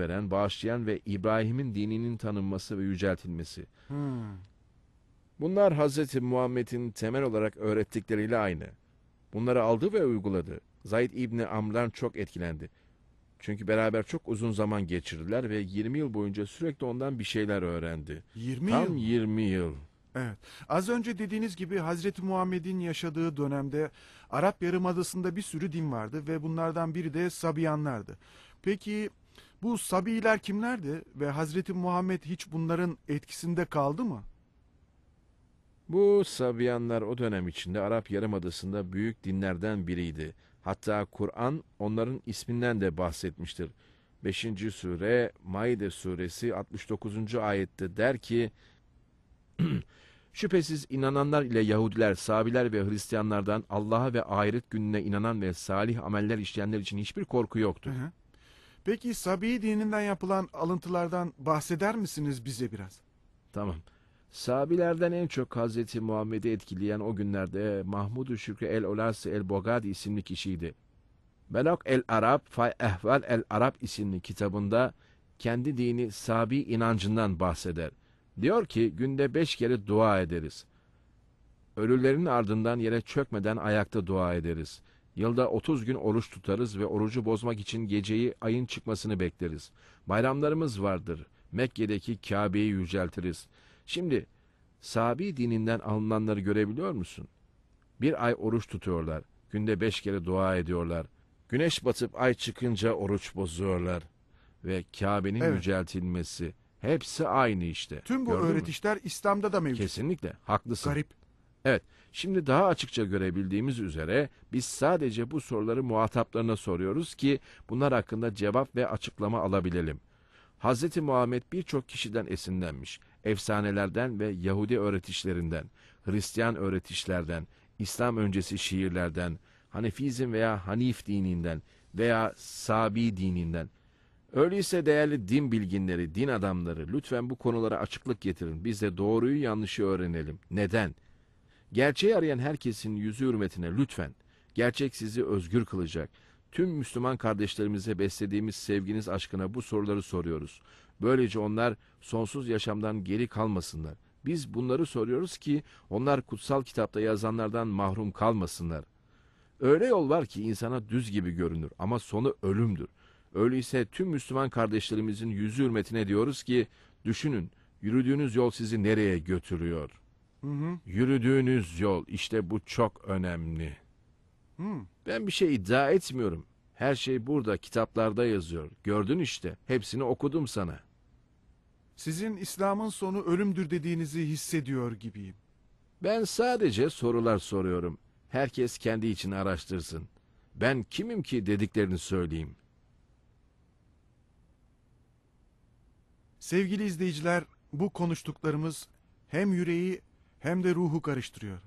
veren, bağışlayan ve İbrahim'in dininin tanınması ve yüceltilmesi. Hmm. Bunlar Hz. Muhammed'in temel olarak öğrettikleriyle aynı. Bunları aldı ve uyguladı. Zayd İbni Amr'dan çok etkilendi. Çünkü beraber çok uzun zaman geçirdiler ve 20 yıl boyunca sürekli ondan bir şeyler öğrendi. 20 Tam yıl. 20 yıl. Evet. Az önce dediğiniz gibi Hazreti Muhammed'in yaşadığı dönemde Arap Yarımadası'nda bir sürü din vardı ve bunlardan biri de Sabiyanlardı. Peki bu Sabiler kimlerdi ve Hazreti Muhammed hiç bunların etkisinde kaldı mı? Bu Sabiyanlar o dönem içinde Arap Yarımadası'nda büyük dinlerden biriydi. Hatta Kur'an onların isminden de bahsetmiştir. 5. sure Maide suresi 69. ayette der ki Şüphesiz inananlar ile Yahudiler, Sabiler ve Hristiyanlardan Allah'a ve ahiret gününe inanan ve salih ameller işleyenler için hiçbir korku yoktur. Hı hı. Peki Sabi dininden yapılan alıntılardan bahseder misiniz bize biraz? Tamam. Sabilerden en çok Hazreti Muhammed'i etkileyen o günlerde Mahmud-u Şükrü el-Olasi el-Bogadi isimli kişiydi. Belok el-Arab Fay Ehval el-Arab isimli kitabında kendi dini Sabi inancından bahseder. Diyor ki günde beş kere dua ederiz. Ölülerin ardından yere çökmeden ayakta dua ederiz. Yılda 30 gün oruç tutarız ve orucu bozmak için geceyi ayın çıkmasını bekleriz. Bayramlarımız vardır. Mekke'deki Kabe'yi yüceltiriz. Şimdi Sabi dininden alınanları görebiliyor musun? Bir ay oruç tutuyorlar. Günde beş kere dua ediyorlar. Güneş batıp ay çıkınca oruç bozuyorlar. Ve Kabe'nin Evet. yüceltilmesi. Hepsi aynı işte. Tüm bu Gördün mü? öğretişler İslam'da da mevcut. Kesinlikle. Haklısın. Garip. Şimdi daha açıkça görebildiğimiz üzere biz sadece bu soruları muhataplarına soruyoruz ki bunlar hakkında cevap ve açıklama alabilelim. Hz. Muhammed birçok kişiden esinlenmiş. Efsanelerden ve Yahudi öğretişlerinden, Hristiyan öğretişlerden, İslam öncesi şiirlerden, Hanefizm veya Hanif dininden veya Sabi dininden. Öyleyse değerli din bilginleri, din adamları lütfen bu konulara açıklık getirin. Biz de doğruyu yanlışı öğrenelim. Neden? Gerçeği arayan herkesin yüzü hürmetine lütfen. Gerçek sizi özgür kılacak. Tüm Müslüman kardeşlerimize beslediğimiz sevginiz aşkına bu soruları soruyoruz. Böylece onlar sonsuz yaşamdan geri kalmasınlar. Biz bunları soruyoruz ki onlar kutsal kitapta yazanlardan mahrum kalmasınlar. Öyle yol var ki insana düz gibi görünür ama sonu ölümdür. Öyleyse tüm Müslüman kardeşlerimizin yüzü hürmetine diyoruz ki düşünün yürüdüğünüz yol sizi nereye götürüyor? Hı hı. Yürüdüğünüz yol işte bu çok önemli. Hı. Ben bir şey iddia etmiyorum. Her şey burada kitaplarda yazıyor. Gördün işte. Hepsini okudum sana. Sizin İslam'ın sonu ölümdür dediğinizi hissediyor gibiyim. Ben sadece sorular soruyorum. Herkes kendi için araştırsın. Ben kimim ki dediklerini söyleyeyim. Sevgili izleyiciler, bu konuştuklarımız hem yüreği hem de ruhu karıştırıyor.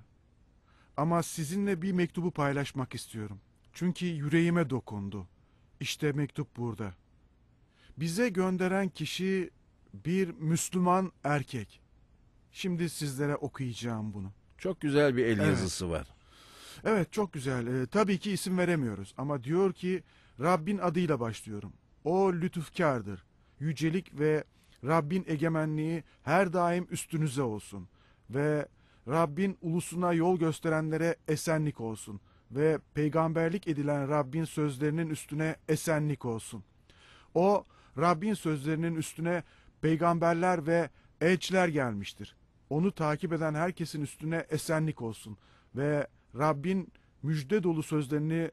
Ama sizinle bir mektubu paylaşmak istiyorum. Çünkü yüreğime dokundu. İşte mektup burada. Bize gönderen kişi bir Müslüman erkek. Şimdi sizlere okuyacağım bunu. Çok güzel bir el Evet. yazısı var. Evet çok güzel. Ee, tabii ki isim veremiyoruz ama diyor ki Rabbin adıyla başlıyorum. O lütufkardır. Yücelik ve Rabbin egemenliği her daim üstünüze olsun. Ve Rabbin ulusuna yol gösterenlere esenlik olsun. Ve peygamberlik edilen Rabbin sözlerinin üstüne esenlik olsun. O Rabbin sözlerinin üstüne peygamberler ve elçiler gelmiştir. Onu takip eden herkesin üstüne esenlik olsun ve Rabbin müjde dolu sözlerini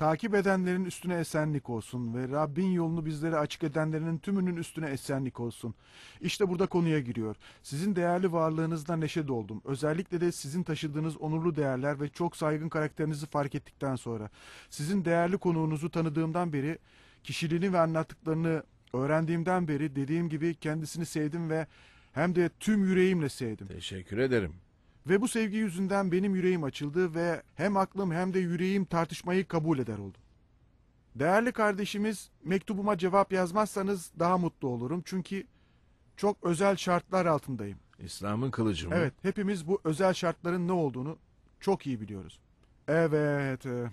takip edenlerin üstüne esenlik olsun ve Rabbin yolunu bizlere açık edenlerin tümünün üstüne esenlik olsun. İşte burada konuya giriyor. Sizin değerli varlığınızda neşe doldum. Özellikle de sizin taşıdığınız onurlu değerler ve çok saygın karakterinizi fark ettikten sonra. Sizin değerli konuğunuzu tanıdığımdan beri, kişiliğini ve anlattıklarını öğrendiğimden beri dediğim gibi kendisini sevdim ve hem de tüm yüreğimle sevdim. Teşekkür ederim. Ve bu sevgi yüzünden benim yüreğim açıldı ve hem aklım hem de yüreğim tartışmayı kabul eder oldu. Değerli kardeşimiz, mektubuma cevap yazmazsanız daha mutlu olurum çünkü çok özel şartlar altındayım. İslam'ın kılıcı mı? Evet, hepimiz bu özel şartların ne olduğunu çok iyi biliyoruz. Evet. e,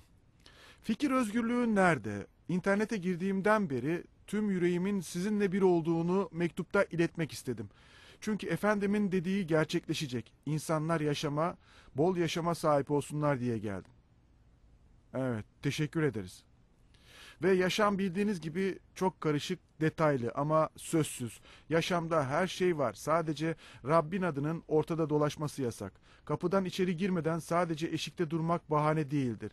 Fikir özgürlüğü nerede? İnternete girdiğimden beri tüm yüreğimin sizinle bir olduğunu mektupta iletmek istedim. Çünkü Efendimin dediği gerçekleşecek. İnsanlar yaşama, bol yaşama sahip olsunlar diye geldim. Evet, teşekkür ederiz. Ve yaşam bildiğiniz gibi çok karışık, detaylı ama sözsüz. Yaşamda her şey var. Sadece Rabbin adının ortada dolaşması yasak. Kapıdan içeri girmeden sadece eşikte durmak bahane değildir.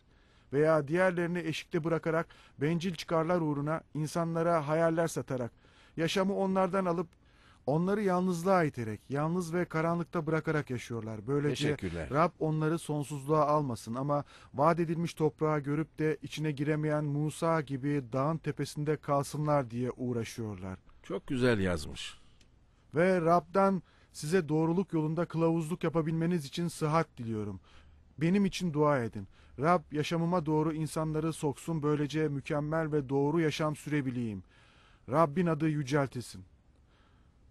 Veya diğerlerini eşikte bırakarak bencil çıkarlar uğruna insanlara hayaller satarak, yaşamı onlardan alıp onları yalnızlığa iterek, yalnız ve karanlıkta bırakarak yaşıyorlar. Böylece Teşekkürler. Rab onları sonsuzluğa almasın ama vaat edilmiş toprağı görüp de içine giremeyen Musa gibi dağın tepesinde kalsınlar diye uğraşıyorlar. Çok güzel yazmış. Ve Rab'dan size doğruluk yolunda kılavuzluk yapabilmeniz için sıhhat diliyorum. Benim için dua edin. Rab yaşamıma doğru insanları soksun böylece mükemmel ve doğru yaşam sürebileyim. Rabbin adı yüceltilsin.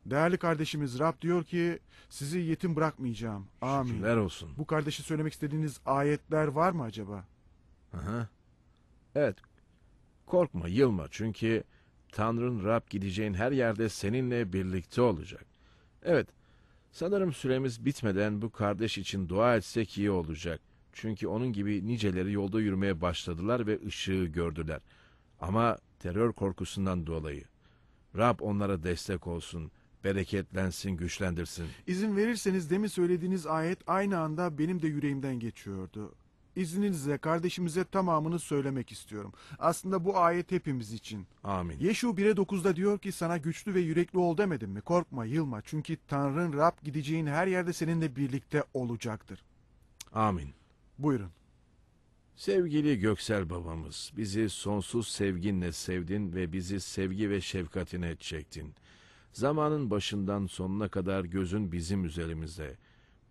Değerli kardeşimiz Rab diyor ki sizi yetim bırakmayacağım. Amin. Şükürler olsun. Bu kardeşi söylemek istediğiniz ayetler var mı acaba? Aha. Evet. Korkma, yılma çünkü Tanrın Rab gideceğin her yerde seninle birlikte olacak. Evet. Sanırım süremiz bitmeden bu kardeş için dua etsek iyi olacak. Çünkü onun gibi niceleri yolda yürümeye başladılar ve ışığı gördüler. Ama terör korkusundan dolayı. Rab onlara destek olsun, bereketlensin, güçlendirsin. İzin verirseniz demin söylediğiniz ayet aynı anda benim de yüreğimden geçiyordu. İzninizle kardeşimize tamamını söylemek istiyorum. Aslında bu ayet hepimiz için. Amin. Yeşu 1'e 9'da diyor ki sana güçlü ve yürekli ol demedim mi? Korkma, yılma. Çünkü Tanrın Rab gideceğin her yerde seninle birlikte olacaktır. Amin. Buyurun. Sevgili Göksel babamız, bizi sonsuz sevginle sevdin ve bizi sevgi ve şefkatine çektin. Zamanın başından sonuna kadar gözün bizim üzerimizde.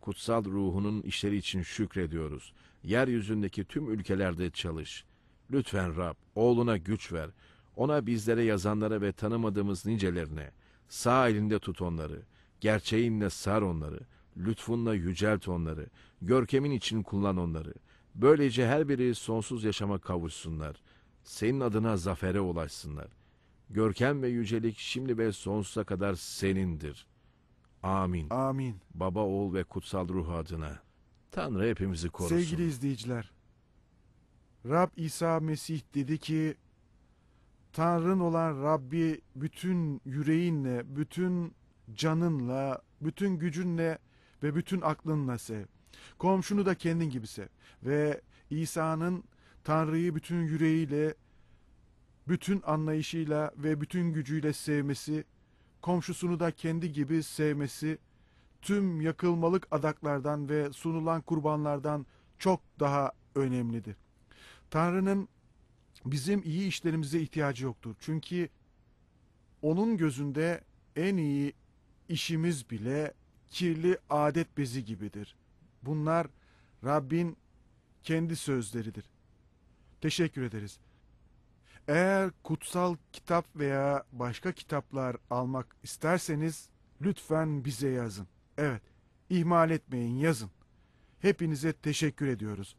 Kutsal ruhunun işleri için şükrediyoruz. Yeryüzündeki tüm ülkelerde çalış. Lütfen Rab, oğluna güç ver. Ona bizlere yazanlara ve tanımadığımız nicelerine. Sağ elinde tut onları. Gerçeğinle sar onları. Lütfunla yücelt onları. Görkemin için kullan onları. Böylece her biri sonsuz yaşama kavuşsunlar. Senin adına zafere ulaşsınlar. Görkem ve yücelik şimdi ve sonsuza kadar senindir. Amin. Amin. Baba, oğul ve kutsal ruh adına. Tanrı hepimizi korusun. Sevgili izleyiciler, Rab İsa Mesih dedi ki, Tanrın olan Rabbi bütün yüreğinle, bütün canınla, bütün gücünle ve bütün aklınla sev. Komşunu da kendin gibi sev. Ve İsa'nın Tanrı'yı bütün yüreğiyle, bütün anlayışıyla ve bütün gücüyle sevmesi, komşusunu da kendi gibi sevmesi, tüm yakılmalık adaklardan ve sunulan kurbanlardan çok daha önemlidir. Tanrı'nın bizim iyi işlerimize ihtiyacı yoktur. Çünkü onun gözünde en iyi işimiz bile kirli adet bezi gibidir. Bunlar Rabbin kendi sözleridir. Teşekkür ederiz. Eğer kutsal kitap veya başka kitaplar almak isterseniz lütfen bize yazın. Evet, ihmal etmeyin, yazın. Hepinize teşekkür ediyoruz.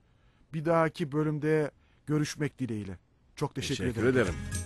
Bir dahaki bölümde görüşmek dileğiyle. Çok teşekkür, Teşekkür ederim. ederim.